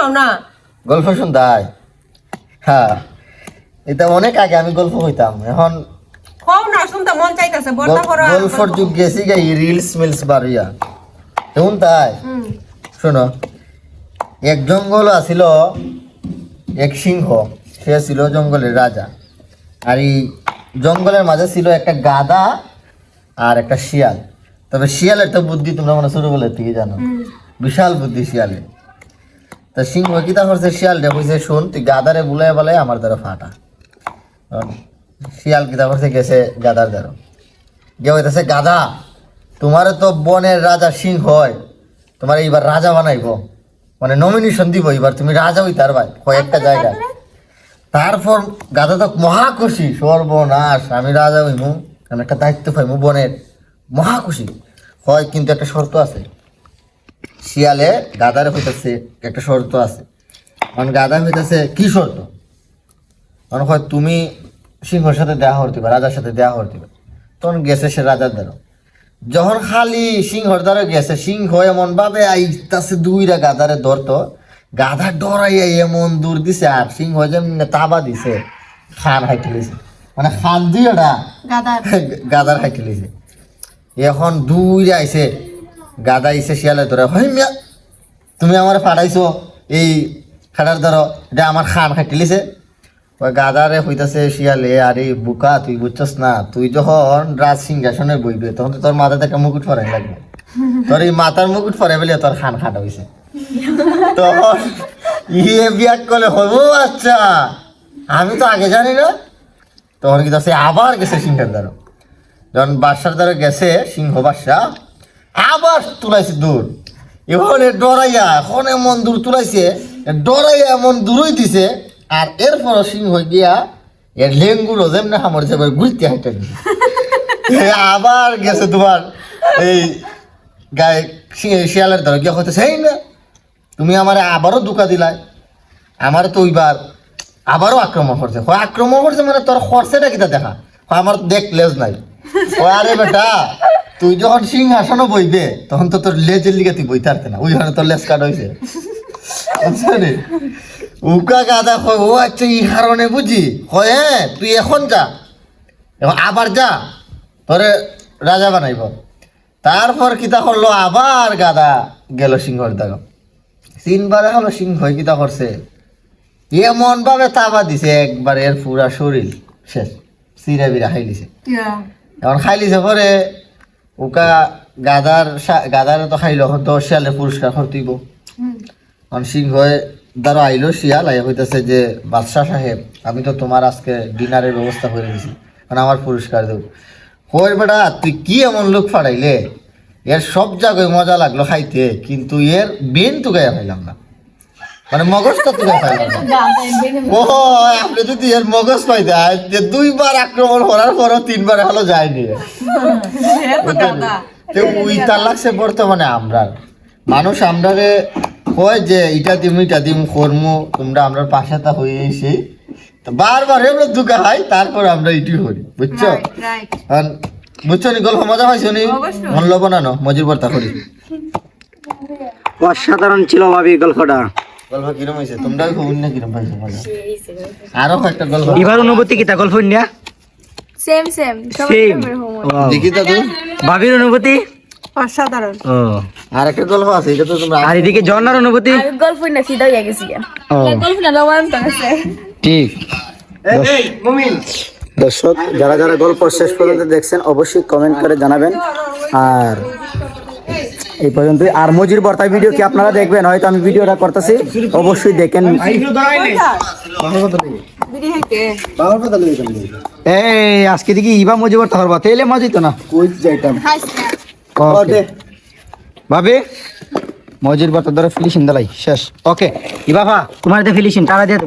শোনাও না। গল্প শুনতাই? হ্যাঁ। এটা অনেক আগে আমি গল্প হইতাম এখন কও না শুনতে মন চাইতেছে বর্তা করো গল্পর যুগ গেছি গাই রিলস মিলস বাড়িয়া। তেমন তাই? শোনো। এক জঙ্গল আছিল এক সিংহ। সে ছিল জঙ্গলের রাজা। আর এই জঙ্গলের মাঝে ছিল একটা গাদা আর একটা শিয়াল। তবে শিয়ালের তো বুদ্ধি তোমরা মনে ছোটবেলার থেকে জানো। বিশাল বুদ্ধি শিয়ালে তা সিংহ কিতা করছে? শিয়াল রে কইছে শুন তুই গাদারে বুলাই বলে আমার দ্বারা ফাটা। শিয়াল কিতা করছে গেছে গাদার দ্বারা। গিয়ে হইতেছে গাদা তোমার তো বনের রাজা সিংহ হয় তোমার এইবার রাজা বানাইবো। মানে নমিনেশন দিব এবার তুমি রাজা হই তার ভাই কয়েকটা জায়গায়। তারপর? গাদা তো মহা খুশি সর্বনাশ আমি রাজা হইমু আমি একটা দায়িত্ব পাইমু বনের। মহা খুশি হয় কিন্তু একটা শর্ত আছে। শিয়ালে গাদার হইতেছে একটা শর্ত আছে। কারণ গাদা হইতেছে কি শর্ত? কারণ হয় তুমি সিংহর সাথে দেয়া পারে রাজার সাথে দেয়া পারে তখন গেছে সে রাজার দ্বারা। যখন খালি সিংহর দ্বারা গেছে সিংহ এমন ভাবে আইতাছে দুইটা গাদারে ধরতো গাধা ডরাইয়া এমন দূর দিছে আর সিংহ যেমন তাবা দিছে খান হাইটে লিছে মানে খান গাদার গাদার হাইটে লিছে এখন দুইরা আইছে গাদা আইছে শিয়ালে ধরে হয় মিয়া, তুমি আমার ফাটাইছো, এই খাটার ধরো, এটা আমার খান খাটিলিছে লিছে। ওই গাদারে হইতাছে শিয়ালে, আরে বুকা, তুই বুঝছস না, তুই যখন রাজ সিংহাসনে বইবে, তখন তো তোর মাথাতে একটা মুকুট ফরাই লাগবে। তোর এই মাথার মুকুট ফরাই বলে তোর খান খাটা হইছে। তখন ইয়ে বিয়াক করলে হব আচ্ছা আমি তো আগে জানি না। তখন কি সে আবার গেছে সিংহের দ্বারা। যখন বাদশার দ্বারা গেছে সিংহ বাদশা আবার তুলাইছে দূর। এখানে ডরাইয়া, এখন এমন দূর তুলাইছে ডরাইয়া এমন দূরই দিছে, আর এরপর সিংহ গিয়া এর লেঙ্গুলো যেমনি হামর যাবে, ঘুরতে হাইটে এ আবার গেছে তোমার এই গায়ে শিয়ালের দ্বারা গিয়া হইতেছে এই না, তুমি আমার আবারও দুকা দিলাই। আমার তো ওইবার আবারও আক্রমণ করছে। আক্রমণ করছে মানে তোর খরচেটা কিতা দেখা? হয় আমার দেখ লেজ নাই। হয় আরে বেটা, তুই যখন সিংহাসনও বইবে, তখন তো তোর লেজের লিগে তুই বইতে পারতে না। ওইখানে তোর লেজ কাট হয়েছে বুঝলি উকা গাদা কয়, ও আচ্ছা এই কারণে বুঝি। হয় হ্যাঁ তুই এখন যা। এবং আবার যা। তোরে রাজা বানাইব। তারপর কিতা করল? আবার গাদা গেল সিংহর দাগ। তিনবারে হলো সিংহ কিতা করছে? এমন ভাবে তাবা দিছে, একবার এর পুরা শরীর শেষ। সিরা বিরা খাই দিছে এখন খাই লিছে পরে ওকা গাদার গাদারে তো খাইলো এখন তো শিয়ালে পুরস্কার করতেইব এখন সিংহ দ্বারা আইলো শিয়াল আই হইতেছে যে বাদশাহ সাহেব আমি তো তোমার আজকে ডিনারের ব্যবস্থা করে দিছি এখন আমার পুরস্কার দেব। কই বেটা তুই কি এমন লোক ফাড়াইলে? এর সব জায়গায় মজা লাগল খাইতে কিন্তু এর বেন তো গায়ে পাইলাম না। মানে মগজটা তো গায়ে পাইলাম ও আপনি যদি এর মগজ পাইতে যে দুইবার আক্রমণ করার পরও তিনবার হলো যায়নি। তো ওই তার লাগছে বর্তমানে আমরা মানুষ আমরারে কয় যে এটা দিম এটা দিম কর্ম তোমরা আমরার পাশে তা হয়ে এসে তো বারবার আমরা দুকা হয় তারপর আমরা ইটি করি বুঝছ? আর বুঝছ নি গল্প মজা পাইছো নি? মন লব না নো মজুর বর্তা করি। অসাধারণ ছিল ভাবি গল্পটা। গল্প কিরম হয়েছে? তোমরা খুব কিরম পাইছো মজা। আরও একটা গল্প। এবার অনুভূতি কিতা গল্প নিয়া সেম সেম সেম দেখি তো ভাবির অনুভূতি? অসাধারণ। ও। আর একটা গল্প আছে এটা তো তোমরা আর এদিকে ঝর্ণার অনুভূতি? আমি গল্প না সিধা হয়ে গেছি গল্প না লওয়ান আছে। ঠিক। দর্শক যারা যারা গল্প শেষ পর্যন্ত দেখছেন অবশ্যই কমেন্ট করে জানাবেন। আর এই পর্যন্ত আর মজির বর্তা ভিডিও কি আপনারা দেখবেন? হয়তো আমি ভিডিওটা করতেছি। অবশ্যই দেখেন। আজকে দেখি ইবা মজি বর্তা করবা তাইলে মজি তো না? ভাবি, মজির বর্তা ধরে ফিলিশিন দালাই। শেষ। ওকে। ইবা ভা তোমার ফিলিশিন, টাকা দিয়ে